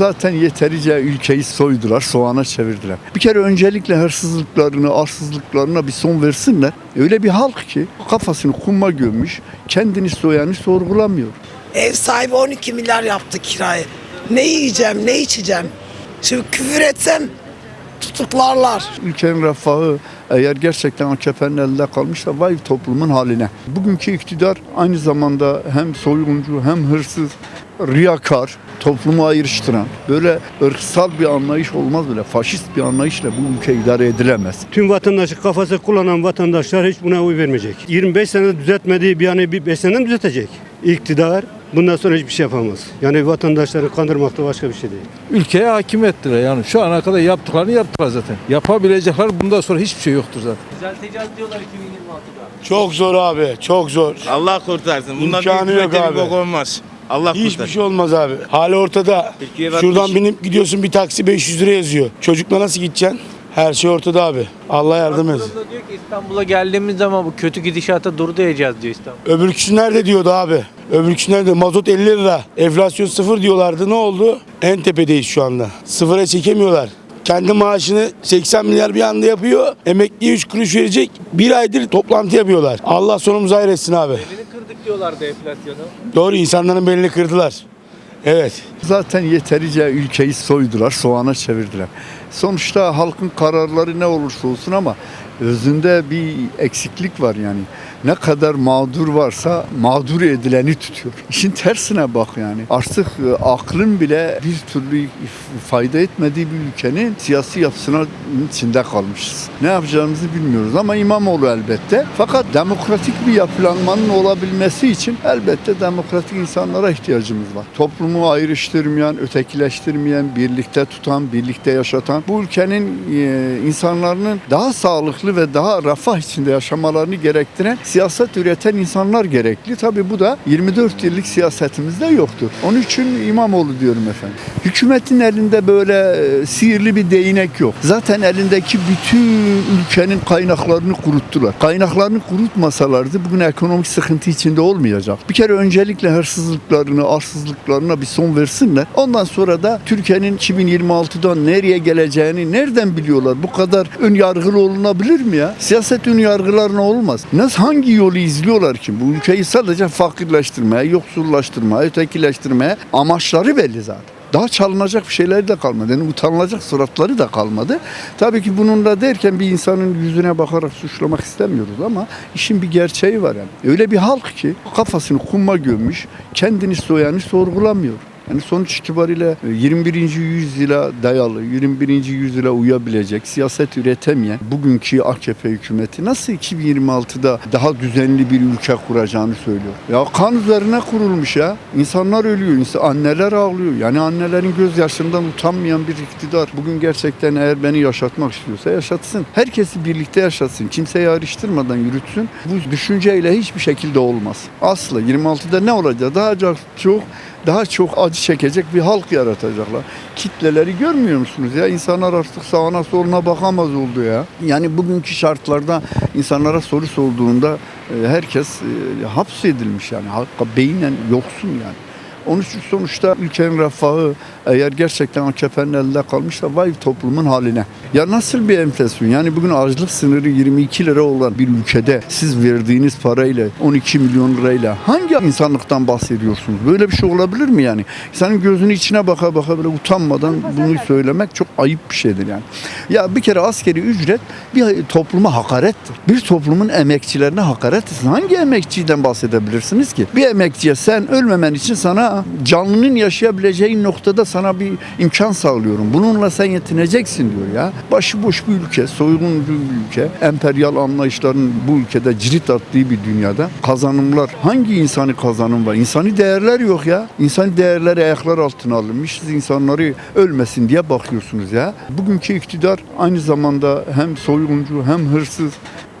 Zaten yeterince ülkeyi soydular, soğana çevirdiler. Bir kere öncelikle hırsızlıklarını, arsızlıklarına bir son versinler. Öyle bir halk ki kafasını kuma gömmüş, kendini soyanı sorgulamıyor. Ev sahibi 12 milyar yaptı kirayı. Ne yiyeceğim, ne içeceğim? Şimdi küfür etsem tutuklarlar. Ülkenin refahı eğer gerçekten AKP'nin elinde kalmışsa vay toplumun haline. Bugünkü iktidar aynı zamanda hem soyguncu hem hırsız, riyakar, toplumu ayrıştıran, böyle ırksal bir anlayış olmaz böyle faşist bir anlayışla bu ülke idare edilemez. Tüm vatandaşı kafası kullanan vatandaşlar hiç buna oy vermeyecek. 25 sene düzeltmediği bir yani bir 5 seneden düzeltecek. İktidar bundan sonra hiçbir şey yapamaz. Yani vatandaşları kandırmak da başka bir şey değil. ülkeye hakim ettiler. Yani şu ana kadar yaptıklarını yaptılar zaten. Yapabilecekler bundan sonra hiçbir şey yoktur zaten. Düzelteceğiz diyorlar 2026'da. Çok zor abi, çok zor. Allah kurtarsın. Bundan İmkanı yok bir abi. bok olmaz. Allah Hiçbir kurtarsın. şey olmaz abi. Hali ortada. Şuradan binip gidiyorsun bir taksi 500 lira yazıyor. Çocukla nasıl gideceksin? Her şey ortada abi. Allah yardım etsin. Diyor ki İstanbul'a geldiğimiz zaman bu kötü gidişata dur diyeceğiz diyor İstanbul. Öbürküsü nerede diyordu abi? Öbürküsü nerede? Mazot 50 lira. Enflasyon sıfır diyorlardı. Ne oldu? En tepedeyiz şu anda. Sıfıra çekemiyorlar. Kendi maaşını 80 milyar bir anda yapıyor. Emekliye 3 kuruş verecek. Bir aydır toplantı yapıyorlar. Allah sonumuzu hayretsin abi. Belini kırdık diyorlardı enflasyonu. Doğru insanların belini kırdılar. Evet. Zaten yeterince ülkeyi soydular, soğana çevirdiler. Sonuçta halkın kararları ne olursa olsun ama özünde bir eksiklik var yani. Ne kadar mağdur varsa mağdur edileni tutuyor. İşin tersine bak yani. Artık e, aklın bile bir türlü fayda etmediği bir ülkenin siyasi yapısına içinde kalmışız. Ne yapacağımızı bilmiyoruz ama İmamoğlu elbette. Fakat demokratik bir yapılanmanın olabilmesi için elbette demokratik insanlara ihtiyacımız var. Toplumu ayrıştırmayan, ötekileştirmeyen, birlikte tutan, birlikte yaşatan, bu ülkenin e, insanların daha sağlıklı ve daha refah içinde yaşamalarını gerektiren siyaset üreten insanlar gerekli. Tabii bu da 24 yıllık siyasetimizde yoktur. Onun için İmamoğlu diyorum efendim. Hükümetin elinde böyle e, sihirli bir değnek yok. Zaten elindeki bütün ülkenin kaynaklarını kuruttular. Kaynaklarını kurutmasalardı bugün ekonomik sıkıntı içinde olmayacak. Bir kere öncelikle hırsızlıklarını, arsızlıklarına bir son versinler. Ondan sonra da Türkiye'nin 2026'dan nereye geleceğini nereden biliyorlar? Bu kadar ön yargılı olunabilir mi ya? Siyaset ön yargılarına olmaz. Nasıl hangi yolu izliyorlar ki? Bu ülkeyi sadece fakirleştirmeye, yoksullaştırmaya, ötekileştirmeye amaçları belli zaten. Daha çalınacak bir şeyleri de kalmadı. Yani utanılacak suratları da kalmadı. Tabii ki bununla derken bir insanın yüzüne bakarak suçlamak istemiyoruz ama işin bir gerçeği var yani. Öyle bir halk ki kafasını kuma gömmüş, kendini soyanı sorgulamıyor. Yani sonuç itibariyle e, 21. yüzyıla dayalı, 21. yüzyıla uyabilecek, siyaset üretemeyen bugünkü AKP hükümeti nasıl 2026'da daha düzenli bir ülke kuracağını söylüyor. Ya kan üzerine kurulmuş ya. İnsanlar ölüyor, insan, anneler ağlıyor. Yani annelerin gözyaşından utanmayan bir iktidar. Bugün gerçekten eğer beni yaşatmak istiyorsa yaşatsın. Herkesi birlikte yaşatsın. Kimseyi ayrıştırmadan yürütsün. Bu düşünceyle hiçbir şekilde olmaz. Asla 26'da ne olacak? Daha çok daha çok acı çekecek bir halk yaratacaklar. Kitleleri görmüyor musunuz ya? İnsanlar artık sağına soluna bakamaz oldu ya. Yani bugünkü şartlarda insanlara soru sorduğunda e, herkes e, hapsedilmiş yani. Halka beynen yoksun yani. Onun için sonuçta ülkenin refahı eğer gerçekten AKP'nin elinde kalmışsa vay toplumun haline. Ya nasıl bir enflasyon? Yani bugün açlık sınırı 22 lira olan bir ülkede siz verdiğiniz parayla 12 milyon lirayla hangi insanlıktan bahsediyorsunuz? Böyle bir şey olabilir mi yani? Senin gözünün içine baka baka böyle utanmadan bunu söylemek çok ayıp bir şeydir yani. Ya bir kere askeri ücret bir topluma hakarettir. Bir toplumun emekçilerine hakarettir. Hangi emekçiden bahsedebilirsiniz ki? Bir emekçiye sen ölmemen için sana canlının yaşayabileceği noktada sana bir imkan sağlıyorum. Bununla sen yetineceksin diyor ya. Başıboş bir ülke, soyguncu bir ülke, emperyal anlayışların bu ülkede cirit attığı bir dünyada kazanımlar, hangi insani kazanım var? İnsani değerler yok ya. İnsani değerleri ayaklar altına alınmış. Siz insanları ölmesin diye bakıyorsunuz ya. Bugünkü iktidar aynı zamanda hem soyguncu hem hırsız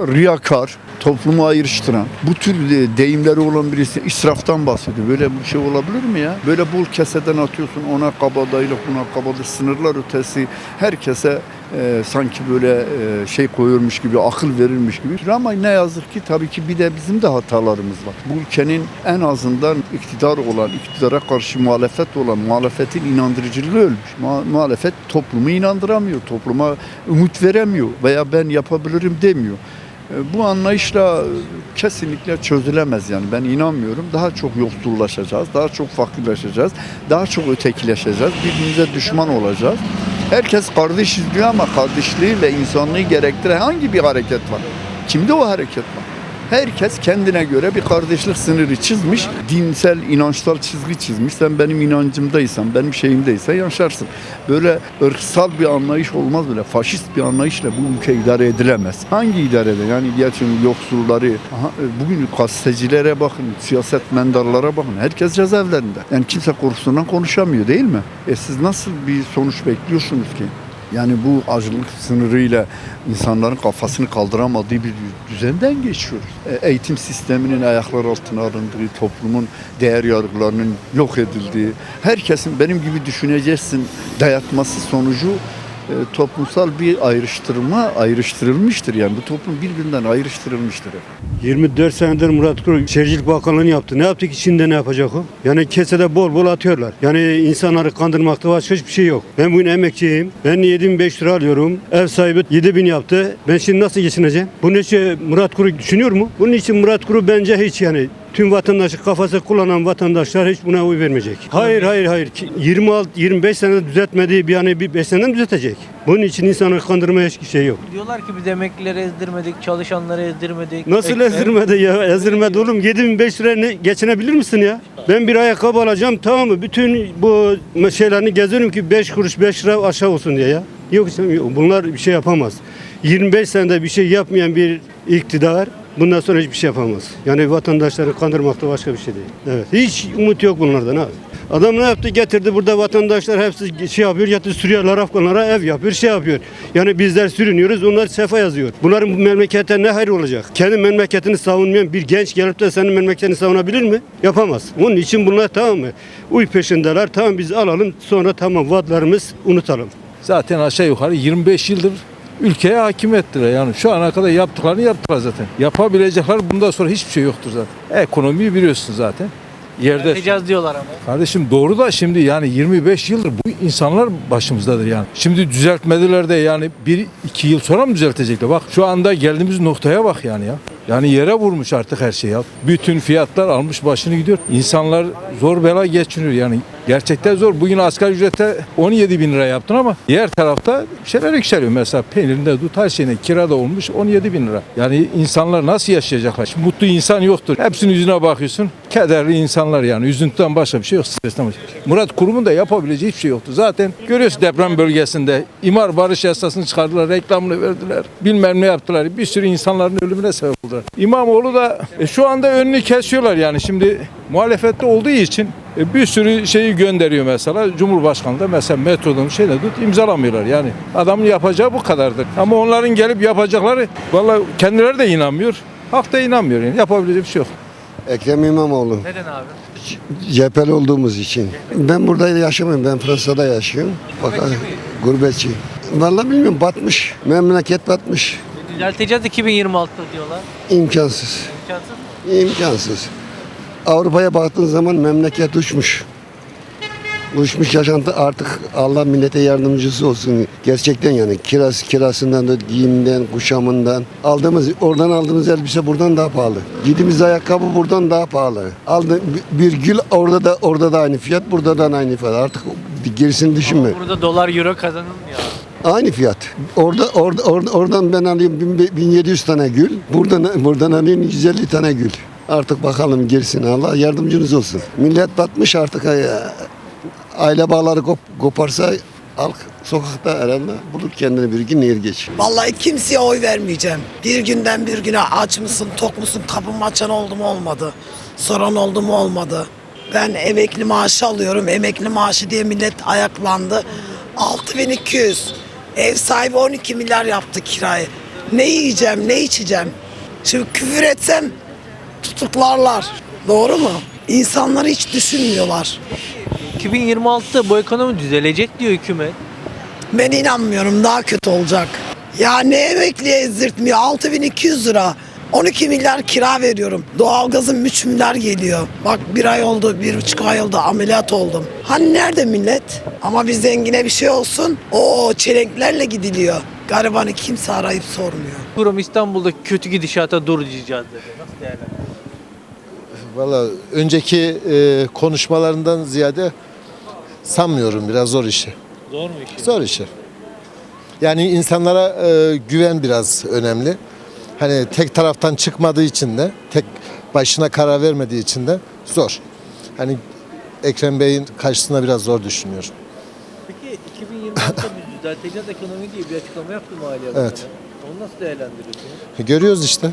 riyakar, toplumu ayrıştıran, bu tür de- deyimleri olan birisi israftan bahsediyor. Böyle bir şey olabilir mi ya? Böyle bol keseden atıyorsun ona kabadayılık buna kabadayılık sınırlar ötesi herkese e, sanki böyle e, şey koyuyormuş gibi, akıl verirmiş gibi. Ama ne yazık ki tabii ki bir de bizim de hatalarımız var. Bu ülkenin en azından iktidar olan, iktidara karşı muhalefet olan muhalefetin inandırıcılığı ölmüş. Mu- muhalefet toplumu inandıramıyor, topluma umut veremiyor veya ben yapabilirim demiyor. E, Bu anlayışla kesinlikle çözülemez yani ben inanmıyorum. Daha çok yoksullaşacağız, daha çok fakirleşeceğiz, daha çok ötekileşeceğiz, birbirimize düşman olacağız. Herkes kardeşiz diyor ama kardeşliği ve insanlığı gerektiren hangi bir hareket var? Kimde o hareket var? Herkes kendine göre bir kardeşlik sınırı çizmiş, dinsel, inançsal çizgi çizmiş. Sen benim inancımdaysan, benim şeyimdeysen yaşarsın. Böyle ırksal bir anlayış olmaz böyle. Faşist bir anlayışla bu ülke idare edilemez. Hangi idare eder? Yani gerçekten yoksulları, aha, e, bugün gazetecilere bakın, siyaset mendarlara bakın. Herkes cezaevlerinde. Yani kimse korkusundan konuşamıyor değil mi? E siz nasıl bir sonuç bekliyorsunuz ki? Yani bu acılık sınırıyla insanların kafasını kaldıramadığı bir düzenden geçiyoruz. E, Eğitim sisteminin ayaklar altına alındığı, toplumun değer yargılarının yok edildiği, herkesin benim gibi düşüneceksin dayatması sonucu e, toplumsal bir ayrıştırma ayrıştırılmıştır. Yani bu toplum birbirinden ayrıştırılmıştır. 24 senedir Murat Kurum Şehircilik Bakanlığı'nı yaptı. Ne yaptı ki ne yapacak o? Yani kesede bol bol atıyorlar. Yani insanları kandırmakta başka hiçbir şey yok. Ben bugün emekçiyim. Ben 7500 lira alıyorum. Ev sahibi 7000 yaptı. Ben şimdi nasıl geçineceğim? Bunun için Murat Kuru düşünüyor mu? Bunun için Murat Kuru bence hiç yani tüm vatandaşı kafası kullanan vatandaşlar hiç buna oy vermeyecek. Hayır hayır hayır. Ki 26 25 senede düzeltmediği bir yani bir 5 seneden düzeltecek. Bunun için insanları kandırmaya hiçbir şey yok. Diyorlar ki biz emeklileri ezdirmedik, çalışanları ezdirmedik. Nasıl ezdirmedi ya? Ezdirmedi oğlum. 7500 liraya ne, geçinebilir misin ya? Ben bir ayakkabı alacağım tamam mı? Bütün bu şeylerini geziyorum ki 5 kuruş 5 lira aşağı olsun diye ya. Yok yok. bunlar bir şey yapamaz. 25 senede bir şey yapmayan bir iktidar bundan sonra hiçbir şey yapamaz. Yani vatandaşları kandırmakta başka bir şey değil. Evet. Hiç umut yok bunlardan abi. Adam ne yaptı? Getirdi burada vatandaşlar hepsi şey yapıyor. Getirdi Suriyeliler, Afganlara ev yapıyor, şey yapıyor. Yani bizler sürünüyoruz, onlar sefa yazıyor. Bunların bu memlekete ne hayır olacak? Kendi memleketini savunmayan bir genç gelip de senin memleketini savunabilir mi? Yapamaz. Onun için bunlar tamam mı? Uy peşindeler. Tamam biz alalım sonra tamam vaatlarımız unutalım. Zaten aşağı yukarı 25 yıldır ülkeye hakim ettiler. Yani şu ana kadar yaptıklarını yaptılar zaten. Yapabilecekler bundan sonra hiçbir şey yoktur zaten. Ekonomiyi biliyorsun zaten. Yerde Yapacağız diyorlar ama. Kardeşim doğru da şimdi yani 25 yıldır bu insanlar başımızdadır yani. Şimdi düzeltmediler de yani bir iki yıl sonra mı düzeltecekler? Bak şu anda geldiğimiz noktaya bak yani ya. Yani yere vurmuş artık her şey ya. Bütün fiyatlar almış başını gidiyor. İnsanlar zor bela geçiniyor yani. Gerçekten zor. Bugün asgari ücrete 17 bin lira yaptın ama diğer tarafta şeyler yükseliyor. Mesela peynirinde tut her şeyine kira da olmuş 17 bin lira. Yani insanlar nasıl yaşayacaklar? Şimdi mutlu insan yoktur. Hepsinin yüzüne bakıyorsun. Kederli insanlar yani. Üzüntüden başka bir şey yok. Stresten başka. Murat Kurum'un da yapabileceği hiçbir şey yoktu. Zaten görüyorsun deprem bölgesinde imar barış yasasını çıkardılar. Reklamını verdiler. Bilmem ne yaptılar. Bir sürü insanların ölümüne sebep oldular. İmamoğlu da e, şu anda önünü kesiyorlar yani. Şimdi muhalefette olduğu için e, bir sürü şeyi gönderiyor mesela. Cumhurbaşkanı da mesela metrodan şeyle tut imzalamıyorlar yani. Adamın yapacağı bu kadardır. Ama onların gelip yapacakları vallahi kendileri de inanmıyor. Halk da inanmıyor yani. Yapabileceği bir şey yok. Ekrem İmamoğlu. Neden abi? Cepheli olduğumuz için. Ben burada yaşamıyorum. Ben Fransa'da yaşıyorum. Fakat gurbetçi. Vallahi bilmiyorum batmış. Memleket batmış. Düzelteceğiz 2026'da diyorlar. İmkansız. İmkansız. İmkansız. Avrupa'ya baktığın zaman memleket uçmuş. Uçmuş yaşantı artık Allah millete yardımcısı olsun. Gerçekten yani kiras kirasından da giyiminden, kuşamından aldığımız oradan aldığımız elbise buradan daha pahalı. Giydiğimiz ayakkabı buradan daha pahalı. Aldı bir gül orada da orada da aynı fiyat, burada da aynı fiyat. Artık gerisini düşünme. Burada dolar euro kazanılmıyor. Aynı fiyat. Orada orada, orada oradan ben alayım bin- 1700 tane gül. Buradan buradan alayım 150 tane gül. Artık bakalım girsin Allah yardımcınız olsun. Millet batmış artık ya. Aile bağları kop, koparsa halk sokakta herhalde bulur kendini bir gün nehir geç. Vallahi kimseye oy vermeyeceğim. Bir günden bir güne aç mısın, tok musun, kapımı açan oldu mu olmadı. Soran oldu mu olmadı. Ben emekli maaşı alıyorum. Emekli maaşı diye millet ayaklandı. 6200. Ev sahibi 12 milyar yaptı kirayı. Ne yiyeceğim, ne içeceğim? Şimdi küfür etsem tutuklarlar. Doğru mu? İnsanları hiç düşünmüyorlar. 2026'da bu ekonomi düzelecek diyor hükümet. Ben inanmıyorum daha kötü olacak. Ya ne emekliye ezdirtmiyor 6200 lira. 12 milyar kira veriyorum. Doğalgazım 3 milyar geliyor. Bak bir ay oldu, bir buçuk ay oldu ameliyat oldum. Hani nerede millet? Ama bir zengine bir şey olsun. O çelenklerle gidiliyor. Garibanı kimse arayıp sormuyor. Kurum İstanbul'daki kötü gidişata dur diyeceğiz dedi. Nasıl değerlendiriyorsunuz? Valla önceki e, konuşmalarından ziyade sanmıyorum biraz zor işi. Zor mu işi? Zor işi. Yani insanlara e, güven biraz önemli. Hani tek taraftan çıkmadığı için de, tek başına karar vermediği için de zor. Hani Ekrem Bey'in karşısında biraz zor düşünüyorum. Peki 2026'da biz düzelteceğiz ekonomi diye bir açıklama yaptı Maliye Bakanı. Evet. Onu nasıl değerlendiriyorsunuz? Görüyoruz işte.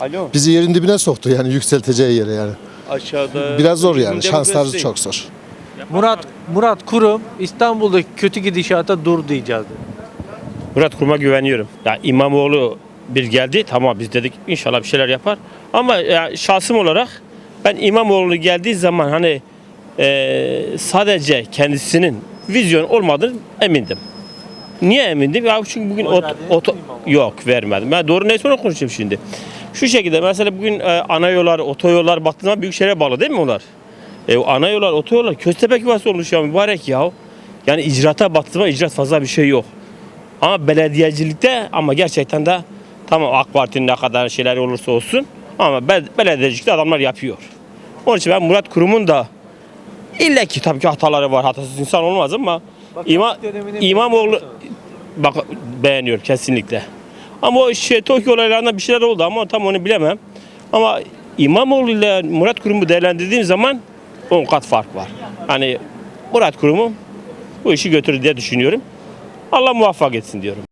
Alo. Bizi yerin dibine soktu yani yükselteceği yere yani. Aşağıda. Biraz zor yani. Şansları göstereyim. çok zor. Murat Murat Kurum İstanbul'daki kötü gidişata dur diyeceğiz dedi. Murat Kurum'a güveniyorum. Ya İmamoğlu bir geldi tamam biz dedik inşallah bir şeyler yapar. Ama ya şahsım olarak ben İmamoğlu geldiği zaman hani eee, sadece kendisinin vizyon olmadığını emindim. Niye emindim? Ya çünkü bugün ot, İmamoğlu? yok vermedim. Ben doğru neyse onu konuşayım şimdi. Şu şekilde mesela bugün e, ana yollar, otoyollar baktığında büyük şehre bağlı değil mi onlar? E, o ana yollar, otoyollar Köstebek yuvası olmuş ya mübarek ya. Yani icraata baktığında icraat fazla bir şey yok. Ama belediyecilikte ama gerçekten de tamam AK Parti'nin ne kadar şeyler olursa olsun ama be- belediyecilikte adamlar yapıyor. Onun için ben Murat Kurum'un da illa ki tabii ki hataları var. Hatasız insan olmaz ama İma, dönemini İmamoğlu bak beğeniyor kesinlikle. Ama o şey Tokyo olaylarında bir şeyler oldu ama tam onu bilemem. Ama İmamoğlu ile Murat Kurum'u değerlendirdiğim zaman 10 kat fark var. Hani Murat Kurum'u bu işi götürür diye düşünüyorum. Allah muvaffak etsin diyorum.